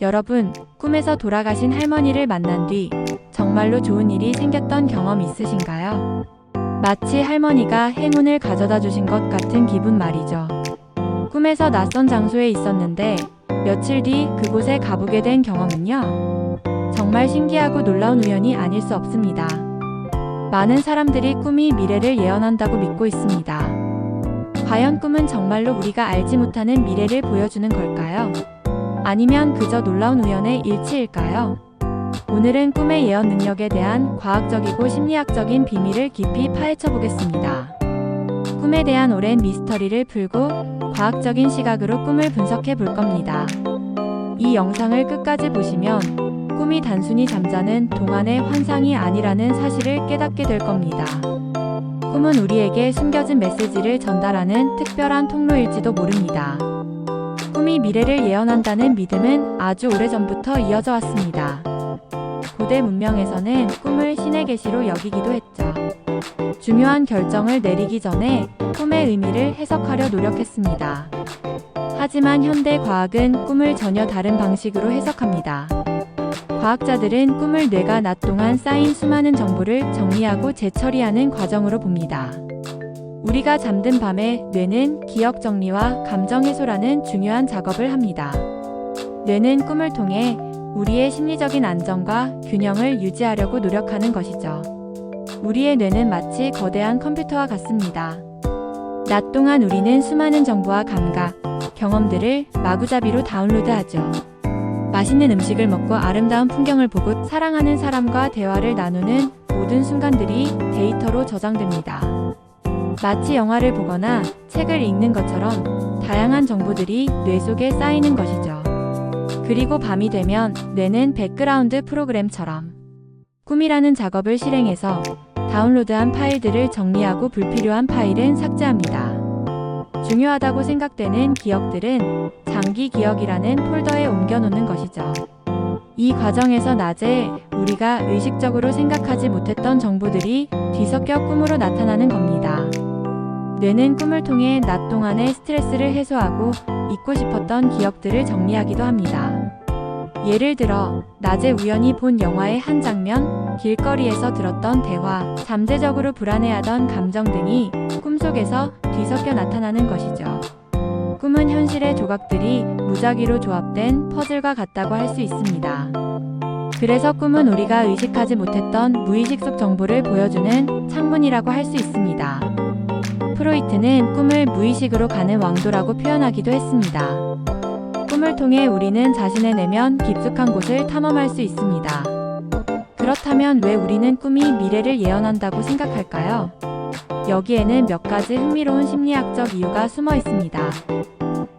여러분, 꿈에서 돌아가신 할머니를 만난 뒤 정말로 좋은 일이 생겼던 경험 있으신가요? 마치 할머니가 행운을 가져다 주신 것 같은 기분 말이죠. 꿈에서 낯선 장소에 있었는데 며칠 뒤 그곳에 가보게 된 경험은요. 정말 신기하고 놀라운 우연이 아닐 수 없습니다. 많은 사람들이 꿈이 미래를 예언한다고 믿고 있습니다. 과연 꿈은 정말로 우리가 알지 못하는 미래를 보여주는 걸까요? 아니면 그저 놀라운 우연의 일치일까요? 오늘은 꿈의 예언 능력에 대한 과학적이고 심리학적인 비밀을 깊이 파헤쳐 보겠습니다. 꿈에 대한 오랜 미스터리를 풀고 과학적인 시각으로 꿈을 분석해 볼 겁니다. 이 영상을 끝까지 보시면 꿈이 단순히 잠자는 동안의 환상이 아니라는 사실을 깨닫게 될 겁니다. 꿈은 우리에게 숨겨진 메시지를 전달하는 특별한 통로일지도 모릅니다. 꿈이 미래를 예언한다는 믿음은 아주 오래전부터 이어져 왔습니다. 고대 문명에서는 꿈을 신의 계시로 여기기도 했죠. 중요한 결정을 내리기 전에 꿈의 의미를 해석하려 노력했습니다. 하지만 현대 과학은 꿈을 전혀 다른 방식으로 해석합니다. 과학자들은 꿈을 뇌가 낮 동안 쌓인 수많은 정보를 정리하고 재처리하는 과정으로 봅니다. 우리가 잠든 밤에 뇌는 기억 정리와 감정 해소라는 중요한 작업을 합니다. 뇌는 꿈을 통해 우리의 심리적인 안정과 균형을 유지하려고 노력하는 것이죠. 우리의 뇌는 마치 거대한 컴퓨터와 같습니다. 낮 동안 우리는 수많은 정보와 감각, 경험들을 마구잡이로 다운로드하죠. 맛있는 음식을 먹고 아름다운 풍경을 보고 사랑하는 사람과 대화를 나누는 모든 순간들이 데이터로 저장됩니다. 마치 영화를 보거나 책을 읽는 것처럼 다양한 정보들이 뇌 속에 쌓이는 것이죠. 그리고 밤이 되면 뇌는 백그라운드 프로그램처럼 꿈이라는 작업을 실행해서 다운로드한 파일들을 정리하고 불필요한 파일은 삭제합니다. 중요하다고 생각되는 기억들은 장기 기억이라는 폴더에 옮겨놓는 것이죠. 이 과정에서 낮에 우리가 의식적으로 생각하지 못했던 정보들이 뒤섞여 꿈으로 나타나는 겁니다. 뇌는 꿈을 통해 낮 동안의 스트레스를 해소하고 잊고 싶었던 기억들을 정리하기도 합니다. 예를 들어, 낮에 우연히 본 영화의 한 장면, 길거리에서 들었던 대화, 잠재적으로 불안해하던 감정 등이 꿈속에서 뒤섞여 나타나는 것이죠. 꿈은 현실의 조각들이 무작위로 조합된 퍼즐과 같다고 할 수 있습니다. 그래서 꿈은 우리가 의식하지 못했던 무의식 속 정보를 보여주는 창문이라고 할 수 있습니다. 프로이트는 꿈을 무의식으로 가는 왕도라고 표현하기도 했습니다. 꿈을 통해 우리는 자신의 내면 깊숙한 곳을 탐험할 수 있습니다. 그렇다면 왜 우리는 꿈이 미래를 예언한다고 생각할까요? 여기에는 몇 가지 흥미로운 심리학적 이유가 숨어 있습니다.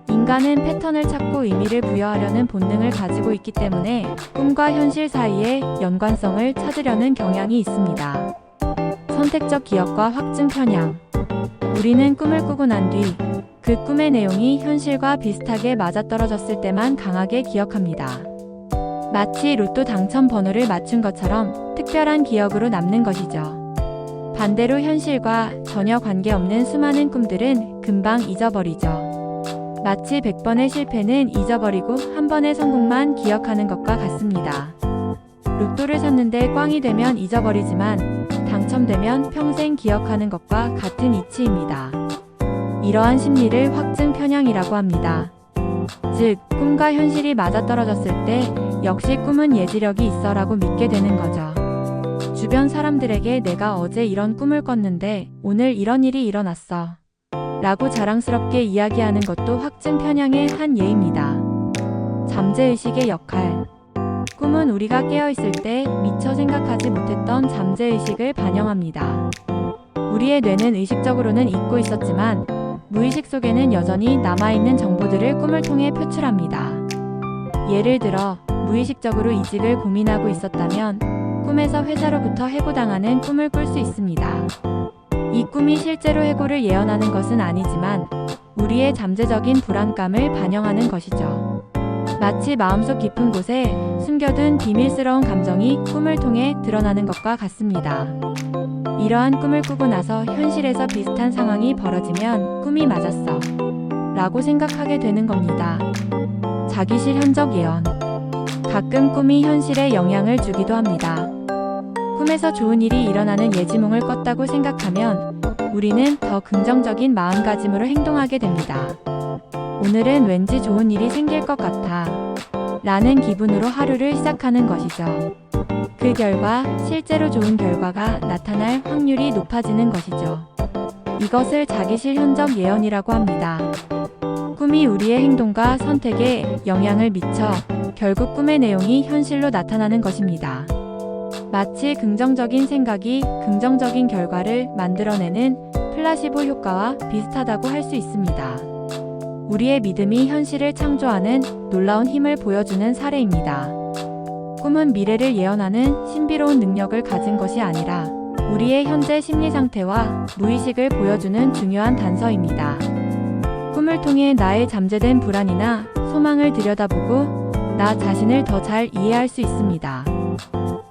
인간은 패턴을 찾고 의미를 부여하려는 본능을 가지고 있기 때문에 꿈과 현실 사이의 연관성을 찾으려는 경향이 있습니다. 선택적 기억과 확증 편향. 우리는 꿈을 꾸고 난 뒤 그 꿈의 내용이 현실과 비슷하게 맞아떨어졌을 때만 강하게 기억합니다. 마치 로또 당첨 번호를 맞춘 것처럼 특별한 기억으로 남는 것이죠. 반대로 현실과 전혀 관계없는 수많은 꿈들은 금방 잊어버리죠. 마치 100번의 실패는 잊어버리고 한 번의 성공만 기억하는 것과 같습니다. 로또를 샀는데 꽝이 되면 잊어버리지만 당첨되면 평생 기억하는 것과 같은 이치입니다. 이러한 심리를 확증 편향이라고 합니다. 즉, 꿈과 현실이 맞아떨어졌을 때 역시 꿈은 예지력이 있어라고 믿게 되는 거죠. 주변 사람들에게 내가 어제 이런 꿈을 꿨는데 오늘 이런 일이 일어났어. 라고 자랑스럽게 이야기하는 것도 확증 편향의 한 예입니다. 잠재의식의 역할. 꿈은 우리가 깨어있을 때 미처 생각하지 못했던 잠재의식을 반영합니다. 우리의 뇌는 의식적으로는 잊고 있었지만 무의식 속에는 여전히 남아있는 정보들을 꿈을 통해 표출합니다. 예를 들어, 무의식적으로 이직을 고민하고 있었다면 꿈에서 회사로부터 해고당하는 꿈을 꿀 수 있습니다. 이 꿈이 실제로 해고를 예언하는 것은 아니지만 우리의 잠재적인 불안감을 반영하는 것이죠. 마치 마음속 깊은 곳에 숨겨둔 비밀스러운 감정이 꿈을 통해 드러나는 것과 같습니다. 이러한 꿈을 꾸고 나서 현실에서 비슷한 상황이 벌어지면 꿈이 맞았어. 라고 생각하게 되는 겁니다. 자기실 현적 예언. 가끔 꿈이 현실에 영향을 주기도 합니다. 꿈에서 좋은 일이 일어나는 예지몽을 꿨다고 생각하면 우리는 더 긍정적인 마음가짐으로 행동하게 됩니다. 오늘은 왠지 좋은 일이 생길 것 같아. 라는 기분으로 하루를 시작하는 것이죠. 그 결과 실제로 좋은 결과가 나타날 확률이 높아지는 것이죠. 이것을 자기실 현적 예언이라고 합니다. 꿈이 우리의 행동과 선택에 영향을 미쳐 결국 꿈의 내용이 현실로 나타나는 것입니다. 마치 긍정적인 생각이 긍정적인 결과를 만들어내는 플라시보 효과와 비슷하다고 할 수 있습니다. 우리의 믿음이 현실을 창조하는 놀라운 힘을 보여주는 사례입니다. 꿈은 미래를 예언하는 신비로운 능력을 가진 것이 아니라 우리의 현재 심리 상태와 무의식을 보여주는 중요한 단서입니다. 꿈을 통해 나의 잠재된 불안이나 소망을 들여다보고 나 자신을 더 잘 이해할 수 있습니다.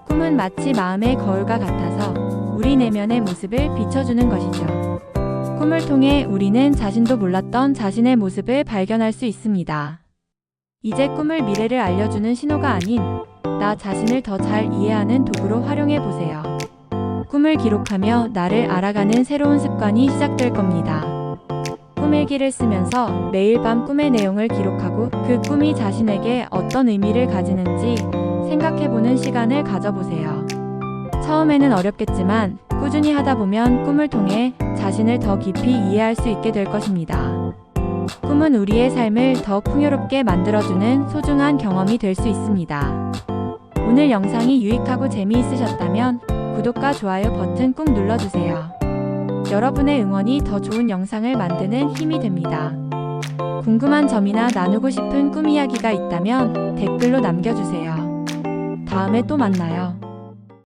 꿈은 마치 마음의 거울과 같아서 우리 내면의 모습을 비춰주는 것이죠. 꿈을 통해 우리는 자신도 몰랐던 자신의 모습을 발견할 수 있습니다. 이제 꿈을 미래를 알려주는 신호가 아닌 나 자신을 더 잘 이해하는 도구로 활용해 보세요. 꿈을 기록하며 나를 알아가는 새로운 습관이 시작될 겁니다. 꿈일기를 쓰면서 매일 밤 꿈의 내용을 기록하고 그 꿈이 자신에게 어떤 의미를 가지는지 생각해 보는 시간을 가져보세요. 처음에는 어렵겠지만 꾸준히 하다 보면 꿈을 통해 자신을 더 깊이 이해할 수 있게 될 것입니다. 꿈은 우리의 삶을 더 풍요롭게 만들어주는 소중한 경험이 될 수 있습니다. 오늘 영상이 유익하고 재미있으셨다면 구독과 좋아요 버튼 꾹 눌러주세요. 여러분의 응원이 더 좋은 영상을 만드는 힘이 됩니다. 궁금한 점이나 나누고 싶은 꿈 이야기가 있다면 댓글로 남겨주세요. 다음에 또 만나요.